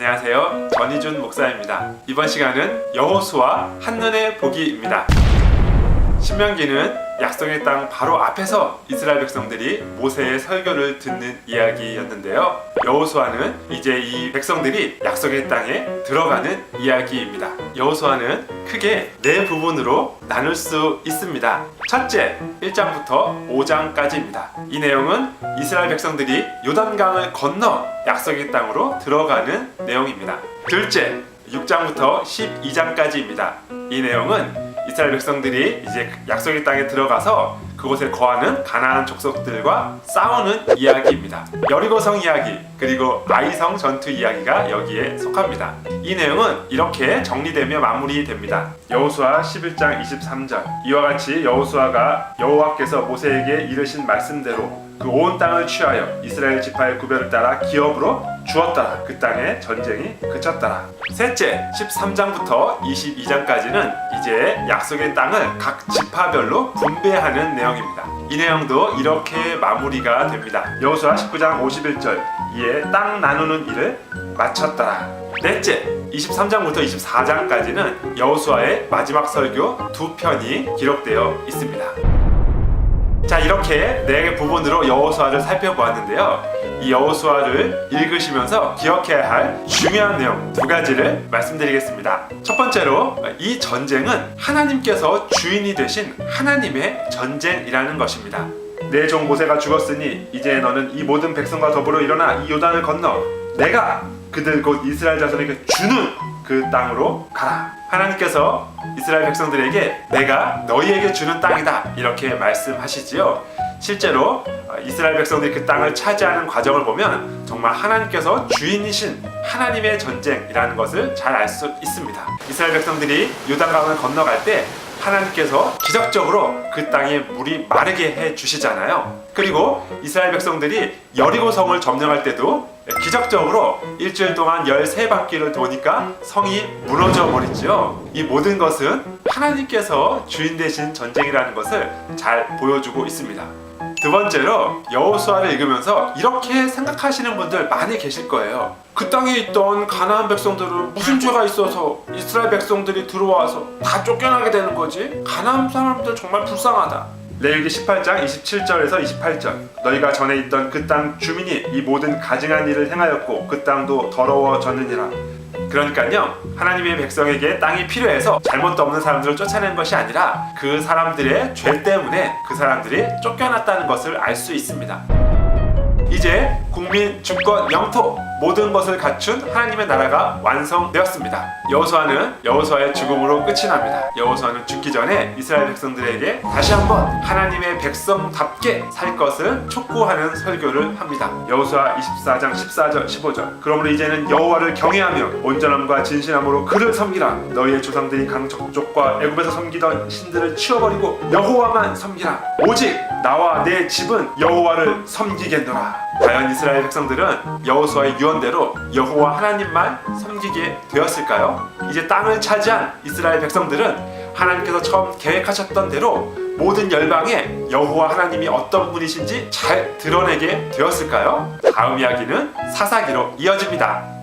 안녕하세요. 전희준 목사입니다. 이번 시간은 여호수아 한눈에 보기입니다. 신명기는 약속의 땅 바로 앞에서 이스라엘 백성들이 모세의 설교를 듣는 이야기였는데요. 여호수아는 이제 이 백성들이 약속의 땅에 들어가는 이야기입니다. 여호수아는 크게 네 부분으로 나눌 수 있습니다. 첫째, 1장부터 5장까지입니다. 이 내용은 이스라엘 백성들이 요단강을 건너 약속의 땅으로 들어가는 내용입니다. 둘째, 6장부터 12장까지입니다. 이 내용은 이스라엘 백성들이 이제 약속의 땅에 들어가서 그곳에 거하는 가나안 족속들과 싸우는 이야기입니다. 여리고성 이야기 그리고 아이성 전투 이야기가 여기에 속합니다. 이 내용은 이렇게 정리되며 마무리됩니다. 여호수아 11장 23절 이와 같이 여호수아가 여호와께서 모세에게 이르신 말씀대로 그 온 땅을 취하여 이스라엘 지파의 구별을 따라 기업으로 주었더라. 그 땅에 전쟁이 그쳤더라. 셋째, 13장부터 22장까지는 이제 약속의 땅을 각 지파별로 분배하는 내용입니다. 이 내용도 이렇게 마무리가 됩니다. 여호수아 19장 51절 이에 땅 나누는 일을 마쳤더라. 넷째, 23장부터 24장까지는 여호수아의 마지막 설교 두 편이 기록되어 있습니다. 자 이렇게 네 부분으로 여호수아를 살펴보았는데요. 이 여호수아를 읽으시면서 기억해야 할 중요한 내용 두 가지를 말씀드리겠습니다. 첫 번째로 이 전쟁은 하나님께서 주인이 되신 하나님의 전쟁이라는 것입니다. 내종 모세가 죽었으니 이제 너는 이 모든 백성과 더불어 일어나 이 요단을 건너 내가 그들 곧 이스라엘 자손에게 주는 그 땅으로 가라. 하나님께서 이스라엘 백성들에게 내가 너희에게 주는 땅이다 이렇게 말씀하시지요. 실제로 어, 이스라엘 백성들이 그 땅을 차지하는 과정을 보면 정말 하나님께서 주인이신 하나님의 전쟁이라는 것을 잘 알 수 있습니다. 이스라엘 백성들이 요단강을 건너갈 때 하나님께서 기적적으로 그 땅에 물이 마르게 해 주시잖아요. 그리고 이스라엘 백성들이 여리고 성을 점령할 때도 기적적으로 일주일 동안 13바퀴를 도니까 성이 무너져 버리죠. 이 모든 것은 하나님께서 주인 되신 전쟁이라는 것을 잘 보여주고 있습니다. 두 번째로 여호수아를 읽으면서 이렇게 생각하시는 분들 많이 계실 거예요. 그 땅에 있던 가나안 백성들은 무슨 죄가 있어서 이스라엘 백성들이 들어와서 다 쫓겨나게 되는 거지? 가나안 사람들 정말 불쌍하다. 레위기 18장 27절에서 28절 너희가 전에 있던 그 땅 주민이 이 모든 가증한 일을 행하였고 그 땅도 더러워졌느니라 그러니까요 하나님의 백성에게 땅이 필요해서 잘못도 없는 사람들을 쫓아낸 것이 아니라 그 사람들의 죄 때문에 그 사람들이 쫓겨났다는 것을 알 수 있습니다. 이제 국민 주권 영토 모든 것을 갖춘 하나님의 나라가 완성되었습니다. 여호수아는 여호수아의 죽음으로 끝이 납니다. 여호수아는 죽기 전에 이스라엘 백성들에게 다시 한번 하나님의 백성답게 살 것을 촉구하는 설교를 합니다. 여호수아 24장 14절 15절. 그러므로 이제는 여호와를 경외하며 온전함과 진실함으로 그를 섬기라. 너희의 조상들이 강족족과 애굽에서 섬기던 신들을 치워버리고 여호와만 섬기라. 오직 나와 내 집은 여호와를 섬기겠노라. 과연 이스라엘 백성들은 여호수아의 유언대로 여호와 하나님만 섬기게 되었을까요? 이제 땅을 차지한 이스라엘 백성들은 하나님께서 처음 계획하셨던 대로 모든 열방에 여호와 하나님이 어떤 분이신지 잘 드러내게 되었을까요? 다음 이야기는 사사기로 이어집니다.